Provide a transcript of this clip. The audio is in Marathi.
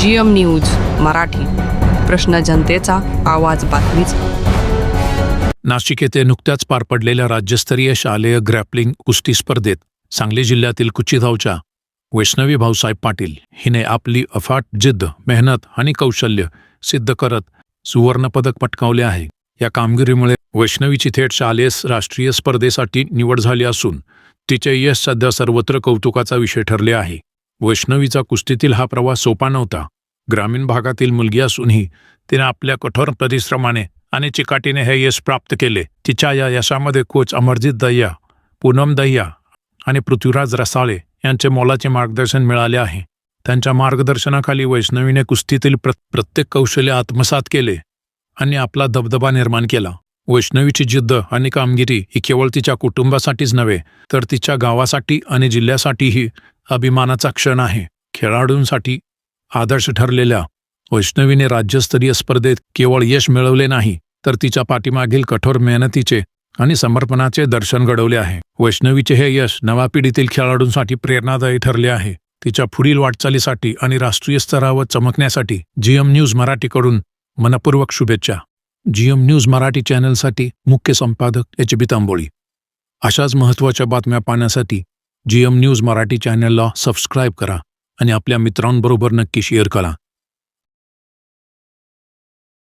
G M news Marathi. प्रश्न जनतेचा आवाज बातमीच. नाशिक येथे नुकत्याच पार पडलेल्या राज्यस्तरीय शालेय ग्रॅपलिंग कुस्ती स्पर्धेत सांगली जिल्ह्यातील कुचिधावच्या वैष्णवी भाऊसाहेब पाटील हिने आपली अफाट जिद्द मेहनत आणि कौशल्य सिद्ध करत सुवर्णपदक पटकावले आहे. या कामगिरीमुळे वैष्णवीची थेट शालेय राष्ट्रीय स्पर्धेसाठी निवड झाली असून तिचे यश सध्या सर्वत्र कौतुकाचा विषय ठरले आहे. वैष्णवीचा कुस्तीतील हा प्रवास सोपा नव्हता. ग्रामीण भागातील मुलगी असूनही तिने आपल्या कठोर परिश्रमाने आणि चिकाटीने हे यश प्राप्त केले. तिच्या या यशामध्ये कोच अमरजित दह्या पूनम दह्या आणि पृथ्वीराज रसाळे यांचे मोलाचे मार्गदर्शन मिळाले आहे. त्यांच्या मार्गदर्शनाखाली वैष्णवीने कुस्तीतील प्रत्येक कौशल्य आत्मसात केले आणि आपला दबदबा निर्माण केला. वैष्णवीची जिद्द आणि कामगिरी ही केवळ तिच्या कुटुंबासाठीच नव्हे तर तिच्या गावासाठी आणि जिल्ह्यासाठीही अभिमानाचा क्षण आहे. खेळाडूंसाठी आदर्श ठरलेल्या वैष्णवीने राज्यस्तरीय स्पर्धेत केवळ यश मिळवले नाही तर तिच्या पाठीमागील कठोर मेहनतीचे आणि समर्पणाचे दर्शन घडवले आहे. वैष्णवीचे हे यश नव्या पिढीतील खेळाडूंसाठी प्रेरणादायी ठरले आहे. तिच्या पुढील वाटचालीसाठी आणि राष्ट्रीय स्तरावर चमकण्यासाठी जीएम न्यूज मराठीकडून मनपूर्वक शुभेच्छा. जीएम न्यूज मराठी चॅनलसाठी मुख्य संपादक एच. बी. तांबोळी. अशाच महत्त्वाच्या बातम्या पाहण्यासाठी जीएम न्यूज मराठी चॅनलला सबस्क्राईब करा आणि आपल्या मित्रांबरोबर नक्की शेअर करा.